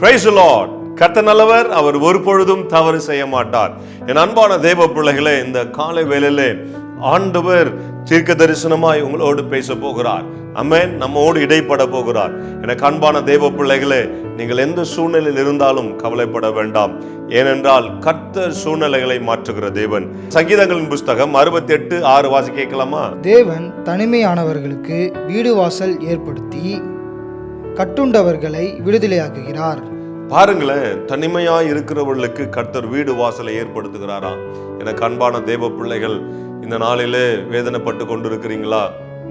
Praise the Lord. நல்லவர். அவர் ஒரு பொழுதும் தவறு செய்ய மாட்டார். என் அன்பான தேவ பிள்ளைகளே இந்த காலை வேளையிலே ஆண்டவர் தீர்க்க தரிசனமாய் உங்களோடு பேச போகிறார். அமேன் நம்மோடு இடைப்பட போகிறார். எனக்கு அன்பான தேவ பிள்ளைகளே நீங்கள் எந்த சூழ்நிலையில் இருந்தாலும் கவலைப்பட வேண்டாம். ஏனென்றால் கர்த்தர் சூழ்நிலைகளை மாற்றுகிற தேவன். சங்கீதங்களின் புஸ்தகம் அறுபத்தி எட்டு ஆறு வாசி கேட்கலாமா? தேவன் தனிமையானவர்களுக்கு வீடு வாசல் ஏற்படுத்தி கட்டுண்டவர்களை விடுதலையாக்குகிறார். பாருங்களேன் தனிமையாய் இருக்கிறவர்களுக்கு கர்த்தர் வீடு வாசலை ஏற்படுத்துகிறாராம் எனக்கு அன்பான தேவ பிள்ளைகள் இந்த நாளிலே வேதனைப்பட்டு கொண்டு இருக்கிறீங்களா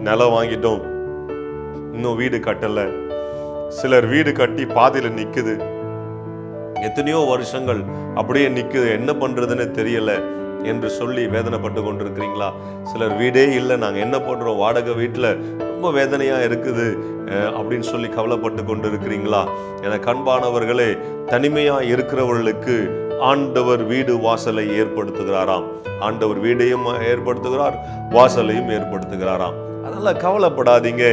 நிலம் வாங்கிட்டோம். இன்னும் வீடு கட்டல. சிலர் வீடு கட்டி பாதியில நிக்குது. எத்தனையோ வருஷங்கள் அப்படியே நிக்குது. என்ன பண்றதுன்னு தெரியல என்று சொல்லி வேதனைப்பட்டு கொண்டிருக்கிறீங்களா? சிலர் வீடே இல்லை. நாங்கள் என்ன பண்ணுறோம் வாடகை வீட்டில் ரொம்ப வேதனையாக இருக்குது அப்படின்னு சொல்லி கவலைப்பட்டு கொண்டு இருக்கிறீங்களா என கண்பானவர்களே தனிமையாக இருக்கிறவர்களுக்கு ஆண்டவர் வீடு வாசலை ஏற்படுத்துகிறாராம். ஆண்டவர் வீடையும் ஏற்படுத்துகிறார் வாசலையும் ஏற்படுத்துகிறாராம். அதெல்லாம் கவலைப்படாதீங்க.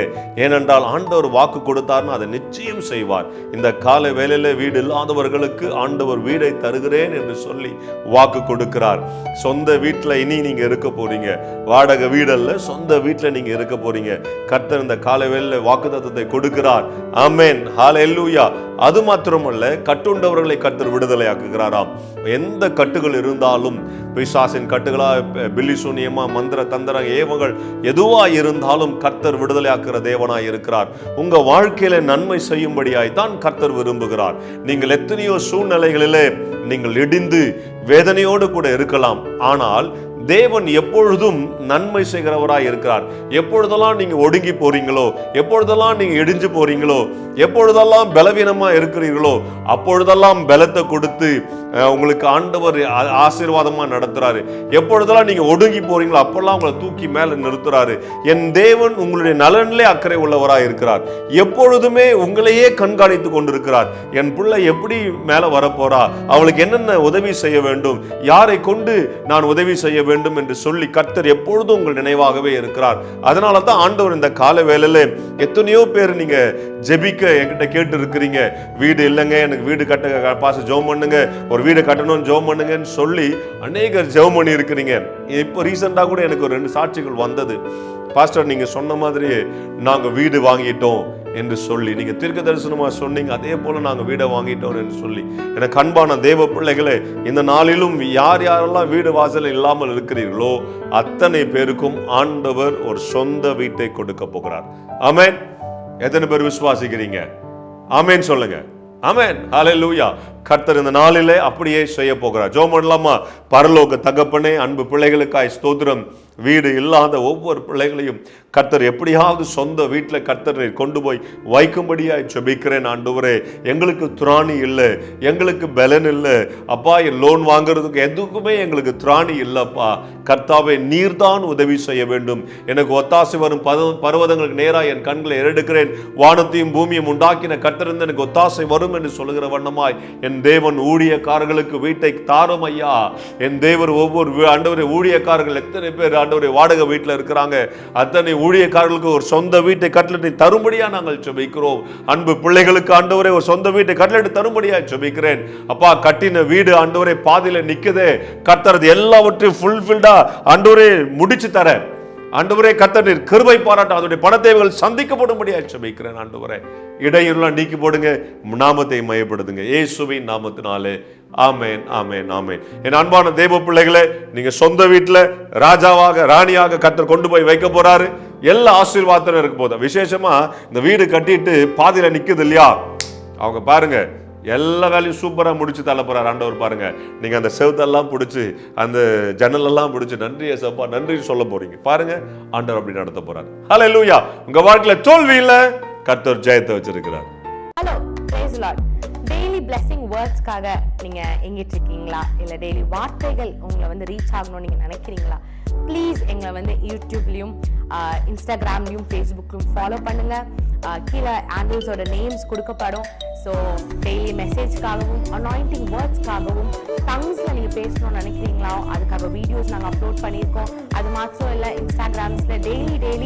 ஏனென்றால் ஆண்டவர் வாக்கு கொடுத்தார்னா அதை நிச்சயம் செய்வார். இந்த காலை வேலையில் வீடு இல்லாதவர்களுக்கு ஆண்டவர் வீடை தருகிறேன் என்று சொல்லி வாக்கு கொடுக்கிறார். சொந்த வீட்டில் இனி நீங்க இருக்க போறீங்க. வாடகை வீடல்ல சொந்த வீட்டில் நீங்க இருக்க போறீங்க. கர்த்தர் இந்த காலை வேலையில் வாக்கு தத்துவத்தை கொடுக்கிறார். ஹால எல்லூய்யா அது மாத்திரமல்ல கட்டுண்டவர்களை கர்த்தர் விடுதலையாக்குகிறாராம். எந்த கட்டுகள் இருந்தாலும் பிசாசின் கட்டுகளா பில்லி சூனியமா மந்திர தந்திர ஏவங்கள் எதுவா இருந்தாலும் கர்த்தர் விடுதலையாக்குற தேவனாய் இருக்கிறார். உங்க வாழ்க்கையில நன்மை செய்யும்படியாய் தான் கர்த்தர் விரும்புகிறார். நீங்கள் எத்தனையோ சூழ்நிலைகளிலே நீங்கள் இடிந்து வேதனையோடு கூட இருக்கலாம். ஆனால் தேவன் எப்பொழுதும் நன்மை செய்கிறவராய் இருக்கிறார். எப்பொழுதெல்லாம் நீங்க ஒடுங்கி போறீங்களோ எப்பொழுதெல்லாம் நீங்க இடிஞ்சு போறீங்களோ எப்பொழுதெல்லாம் பலவீனமா இருக்கிறீர்களோ அப்பொழுதெல்லாம் பலத்தை கொடுத்து உங்களுக்கு ஆண்டவர் ஆ- ஆசீர்வாதமா நடத்துறாரு. எப்பொழுதெல்லாம் நீங்க ஒடுங்கி போறீங்களோ அப்பெல்லாம் உங்களை தூக்கி மேல நிறுத்துறாரு. என் தேவன் உங்களுடைய நலனிலே அக்கறை உள்ளவராய் இருக்கிறார். எப்பொழுதுமே உங்களையே கண்காணித்து கொண்டிருக்கிறார். என் பிள்ளை எப்படி மேல வரப்போறா? அவளுக்கு என்னென்ன உதவி செய்ய வேண்டும்? யாரை கொண்டு நான் உதவி செய்ய வேண்டும்? வேண்டும் என்று சொல்லி கர்த்தர் எப்பொழுதும் உங்கள் நினைவாகவே இருக்கிறார். அதனால தான் ஆண்டவர் இந்த கால வேலையில் எத்தனையோ பேர் நீங்க ஜெபிக்க என்கிட்ட கேட்டு இருக்கிறீங்க வீடு இல்லைங்க எனக்கு வீடு கட்ட பாச ஜெபம் பண்ணுங்க ஒரு வீடு கட்டணும்னு ஜெபம் பண்ணுங்கன்னு சொல்லி அநேகர் ஜெபம் பண்ணி இருக்கிறீங்க இப்போ ரீசெண்டாக கூட எனக்கு ஒரு ரெண்டு சாட்சிகள் வந்தது. பாஸ்டர் நீங்க சொன்ன மாதிரி நாங்கள் வீடு வாங்கிட்டோம். என்று சொல்லி நீங்க தீர்க்க தரிசனமா சொன்னீங்க அதே போல நாங்க வீடை வாங்கிட்டோம் என்று சொல்லி. எனக்கு அன்பான தேவ பிள்ளைகளே இந்த நாளிலும் யார் யாரெல்லாம் வீடு வாசல் இல்லாமல் இருக்கிறீர்களோ அத்தனை பேருக்கும் ஆண்டவர் ஒரு சொந்த வீட்டை கொடுக்க போகிறார். அமேன் எத்தனை பேர் விசுவாசிக்கிறீங்க? அமேன் சொல்லுங்க. ஆமென். ஹalleluya கர்த்தர் இந்த நாளிலே அப்படியே செய்ய போகிறார் ஜோம் பண்ணலாமா பரலோக தகப்பனே அன்பு பிள்ளைகளுக்காய் ஸ்தோத்திரம். வீடு இல்லாத ஒவ்வொரு பிள்ளைகளையும் கர்த்தர் எப்படியாவது சொந்த வீட்டில் கர்த்தரை கொண்டு போய் வைக்கும்படியாய் ஜெபிக்கிறேன் ஆண்டவரே. எங்களுக்கு திராணி இல்லை எங்களுக்கு பலன் இல்லை. அப்பா லோன் வாங்குறதுக்கு எதுக்குமே எங்களுக்கு திராணி இல்லைப்பா. கர்த்தாவே நீர்தான் உதவி செய்ய வேண்டும். எனக்கு ஒத்தாசை வரும் பத பர்வதங்களுக்கு நேராக என் கண்களை ஏறெடுக்கிறேன். வானத்தையும் பூமியும் உண்டாக்கின கர்த்தர் எனக்கு ஒத்தாசை வரும் என்று சொல்லுகிற வண்ணமாய் என் தேவன் ஊழியக்காரர்களுக்கு வீட்டை தாரும் ஐயா. என் தேவர் ஒவ்வொரு ஆண்டவரை ஊழியக்காரர்கள் எத்தனை பேர் ஆண்டவரை வாடகை வீட்டில் இருக்கிறாங்க. அத்தனை ஊழியக்காரர்களுக்கு ஒரு சொந்த வீட்டை கட்டளை தரும்படியா நாங்கள் ஜெபிக்கிறோம். அன்பு பிள்ளைகளுக்கு ஆண்டவரை ஒரு சொந்த வீட்டை கட்டளை தரும்படியா சுபிக்கிறேன் அப்பா கட்டின வீடு ஆண்டவரை பாதியில நிக்குதே. கத்துறது எல்லாவற்றையும் ஃபுல்ஃபில்டா ஆண்டவரே முடிச்சு தர. ஆண்டவரே கத்தர் நீர் கிருபை பாராட்ட. அதனுடைய பண தேவைகள் சந்திக்கப்படும்படியா ஜெபிக்கிறேன் ஆண்டவரே. இடையூறுலாம் நீக்கி போடுங்க. நாமத்தை மையப்படுத்துங்க. ஏசுவின் நாமத்தினாலே. ஆமேன் ஆமேன் ஆமேன். என் அன்பான தெய்வ பிள்ளைகளே நீங்க சொந்த வீட்டுல ராஜாவாக ராணியாக கத்தர் கொண்டு போய் வைக்க போறாரு. எல்லா ஆசீர்வாதத்திலும் இருக்க போதும். விசேஷமா இந்த வீடு கட்டிட்டு பாதியில நிக்குது இல்லையா? அவங்க பாருங்க எல்லா வேலையும் சூப்பரா முடிச்சு தள்ள போறாரு. ஆண்டவர் பாருங்க நீங்க அந்த செவுத்தெல்லாம் பிடிச்சி அந்த ஜன்னல் எல்லாம் பிடிச்சி நன்றி சப்பா நன்றி சொல்ல போறீங்க. பாருங்க ஆண்டவர் அப்படி நடத்த போறாரு. ஹalleluya உங்க வாழ்க்கையில தோல்வி இல்ல. கர்த்தர் ஜெயத்தை வச்சிருக்கிறார். Hello praise lord daily blessing வேர்ட்ஸ்க்காக நீங்க எங்கிட்டு இருக்கீங்களா இல்ல டெய்லி வார்த்தைகள் உங்களை வந்து ரீச் ஆகணும்னு நீங்க நினைக்கிறீங்களா? ப்ளீஸ் எங்களை வந்து யூடியூப்லயும் இன்ஸ்டாகிராம்லேயும் ஃபேஸ்புக்லையும் ஃபாலோ பண்ணுங்கள் கீழே ஆண்டில்ஸோட நேம்ஸ் கொடுக்கப்படும். ஸோ டெய்லி மெசேஜ்க்காகவும் அனாயிண்டிங் வேர்ட்ஸ்க்காகவும் டங்ஸில் நீங்கள் பேசணும்னு நினைக்கிறீங்களா? அதுக்காக வீடியோஸ் நாங்கள் அப்லோட் பண்ணியிருக்கோம். அது மாத்திரம் இல்லை இன்ஸ்டாகிராம்ஸில் டெய்லி டெய்லி